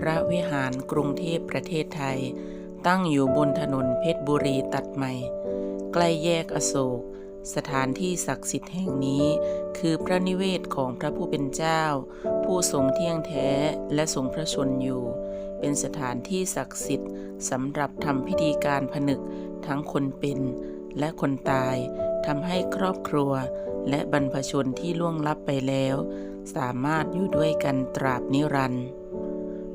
พระวิหารกรุงเทพประเทศไทย ตั้งอยู่บนถนนเพชรบุรีตัดใหม่ ใกล้แยกอโศก สถานที่ศักดิ์สิทธิ์แห่งนี้ คือพระนิเวศของพระผู้เป็นเจ้า ผู้ทรงเที่ยงแท้และทรงพระชนอยู่ เป็นสถานที่ศักดิ์สิทธิ์สำหรับทำพิธีการผนึกทั้งคนเป็นและคนตายทำให้ครอบครัว และบรรพชนที่ล่วงลับไปแล้ว สามารถอยู่ด้วยกันตราบนิรันดร์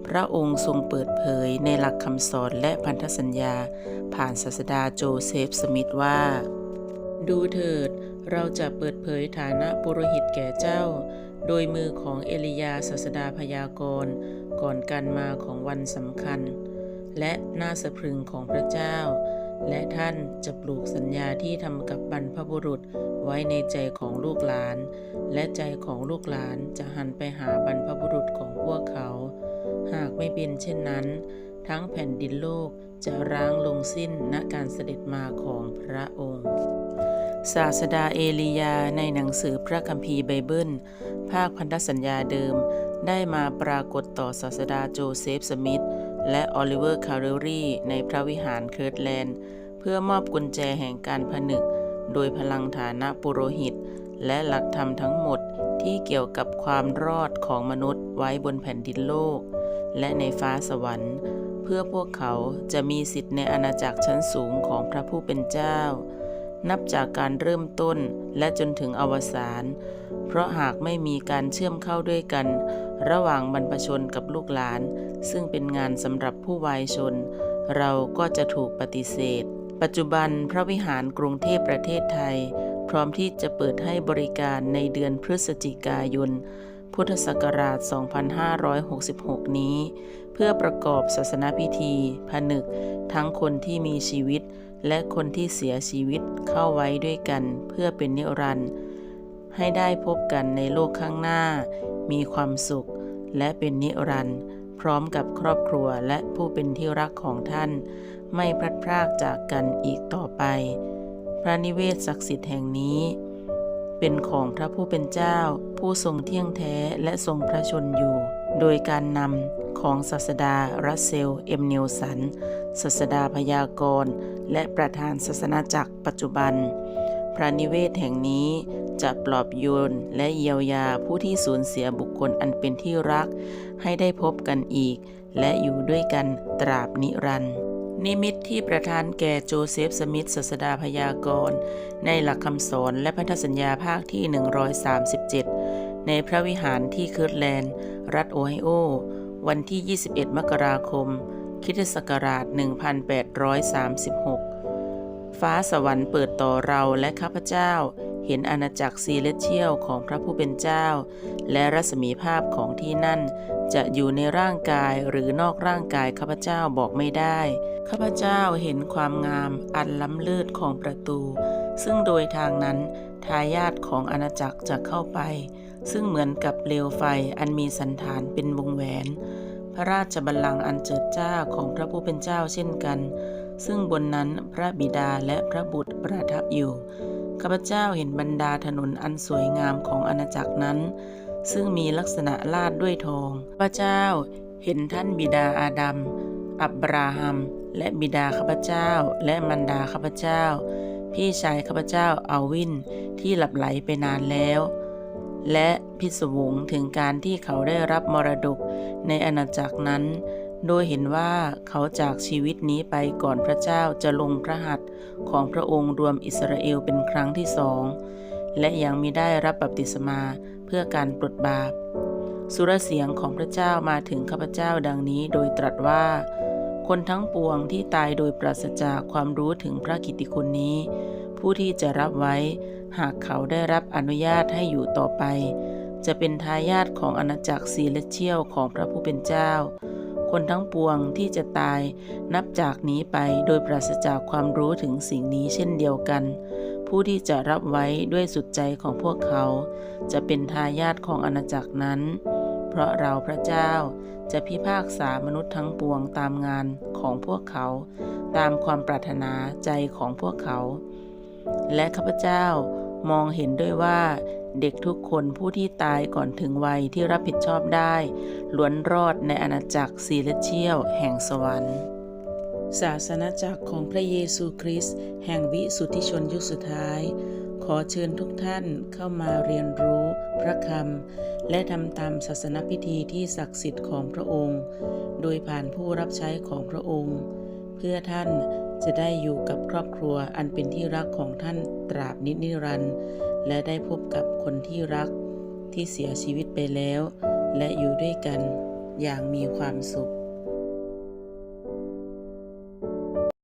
พระองค์ทรงเปิดเผยในหลักคำสอนและพันธสัญญา ผ่านศาสดาโจเซฟสมิธว่า ดูเถิด เราจะเปิดเผยฐานะปุโรหิตแก่เจ้า โดยมือของเอลียาศาสดาพยากรณ์ก่อนการมาของวันสำคัญ และน่าสะพรึงของพระเจ้า และท่านจะปลูกสัญญาที่ทำกับบรรพบุรุษไว้ในใจของลูกหลาน และใจของลูกหลานจะหันไปหาบรรพบุรุษของพวกเขา หากไม่เป็นเช่นนั้น ทั้งแผ่นดินโลกจะร้างลงสิ้นณการเสด็จมาของพระองค์ ศาสดาเอลียาในหนังสือพระคัมภีร์ไบเบิล ภาคพันธสัญญาเดิม ได้มาปรากฏต่อศาสดาโจเซฟสมิธและออลิเวอร์คาร์เรรีในพระวิหารเคิร์ตแลนด์ เพื่อมอบกุญแจแห่งการผนึก โดยพลังฐานะปุโรหิต และหลักธรรมทั้งหมดที่เกี่ยวกับความรอดของมนุษย์ไว้บนแผ่นดินโลก และในฟ้าสวรรค์ เพื่อพวกเขาจะมีสิทธิ์ในอาณาจักรชั้นสูงของพระผู้เป็นเจ้า นับจากการเริ่มต้นและจนถึงอวสานเพราะหากไม่มีการเชื่อมเข้าด้วยกัน ระหว่างบรรพชนกับลูกหลาน ซึ่งเป็นงานสำหรับผู้วายชน เราก็จะถูกปฏิเสธ ปัจจุบันพระวิหารกรุงเทพประเทศไทย พร้อมที่จะเปิดให้บริการในเดือนพฤศจิกายน พุทธศักราช 2566 นี้ เพื่อประกอบศาสนพิธี ผนึก ทั้งคนที่มีชีวิต และคนที่เสียชีวิตเข้าไว้ด้วยกันเพื่อเป็นนิรันดร์ให้ได้พบกันในโลกข้างหน้า มีความสุข และเป็นนิรันดร์พร้อมกับครอบครัวและผู้เป็นที่รักของท่าน ไม่พลัดพรากจากกันอีกต่อไป พระนิเวศศักดิ์สิทธิ์แห่งนี้ เป็นของพระผู้เป็นเจ้า ผู้ทรงเที่ยงแท้และทรงพระชนอยู่ โดยการนำของศาสดารัสเซล เอ็มเนลสัน ศาสดาพยากรณ์ และประธานศาสนาจักรปัจจุบัน พระนิเวศแห่งนี้จะปลอบโยนและเยียวยาผู้ที่สูญเสียบุคคลอันเป็นที่รัก ให้ได้พบกันอีก และอยู่ด้วยกันตราบนิรันดร์ นิมิตที่ประทานแก่โจเซฟสมิธศาสดาพยากรณ์ในหลักคำสอนและพันธสัญญาภาคที่ 137 ในพระวิหารที่เคิร์ตแลนด์ รัฐโอไฮโอ วันที่ 21 มกราคมคิศักราช 1836 ฟ้าสวรรค์เปิดต่อเราและข้าพเจ้า เห็นอาณาจักรซีเลเชียลของพระผู้เป็นเจ้า และรัศมีภาพของที่นั่น จะอยู่ในร่างกายหรือนอกร่างกายข้าพเจ้าบอกไม่ได้ ข้าพเจ้าเห็นความงามอันล้ำเลิศของประตู ซึ่งโดยทางนั้นทายาทของอาณาจักรจะเข้าไป ซึ่งเหมือนกับเปลวไฟอันมีสันฐานเป็นวงแหวน พระราชบัลลังก์อันเจิดจ้าของพระผู้เป็นเจ้าเช่นกัน ซึ่งบนนั้นพระบิดาและพระบุตรประทับอยู่ ข้าพเจ้าเห็นบรรดาถนนอันสวยงามของอาณาจักรนั้น ซึ่งมีลักษณะลาดด้วยทอง พระเจ้าเห็นท่านบิดาอาดัม อับราฮัม และบิดาข้าพเจ้า และมารดาข้าพเจ้า พี่ชายข้าพเจ้าอาวินที่หลับไหลไปนานแล้ว และพิศวงถึงการที่เขาได้รับมรดกในอาณาจักรนั้น โดยเห็นว่าเขาจากชีวิตนี้ไปก่อนพระเจ้าจะลงพระหัตถ์ของพระองค์รวมอิสราเอลเป็นครั้งที่สอง และยังมิได้รับบัพติศมาเพื่อการปลดบาป สุรเสียงของพระเจ้ามาถึงข้าพเจ้าดังนี้โดยตรัสว่า คนทั้งปวงที่ตายโดยปราศจากความรู้ถึงพระกิตติคุณนี้ ผู้ที่จะรับไว้ หากเขาได้รับอนุญาตให้อยู่ต่อไป จะเป็นทายาทของอาณาจักรซีเลเชียลของพระผู้เป็นเจ้า คนทั้งปวงที่จะตายนับจากนี้ไปโดยปราศจากความรู้ถึงสิ่งนี้เช่นเดียวกัน ผู้ที่จะรับไว้ด้วยสุดใจของพวกเขา จะเป็นทายาทของอาณาจักรนั้น เพราะเราพระเจ้าจะพิพากษามนุษย์ทั้งปวงตามงานของพวกเขา ตามความปรารถนาใจของพวกเขา และข้าพเจ้ามองเห็นด้วยว่าเด็กทุกคนผู้ที่ตายก่อนถึงวัยที่รับผิดชอบได้ล้วนรอดในอาณาจักรซีเลเชียลแห่งสวรรค์ ศาสนาจักรของพระเยซูคริสต์แห่งวิสุทธิชนยุคสุดท้าย ขอเชิญทุกท่านเข้ามาเรียนรู้พระคำและทำตามศาสนพิธีที่ศักดิ์สิทธิ์ของพระองค์ โดยผ่านผู้รับใช้ของพระองค์ เพื่อท่านจะได้อยู่กับครอบครัวอันเป็นที่รักของท่านตราบนิจนิรันดร์และได้พบกับคนที่รักที่เสียชีวิตไปแล้ว และอยู่ด้วยกันอย่างมีความสุข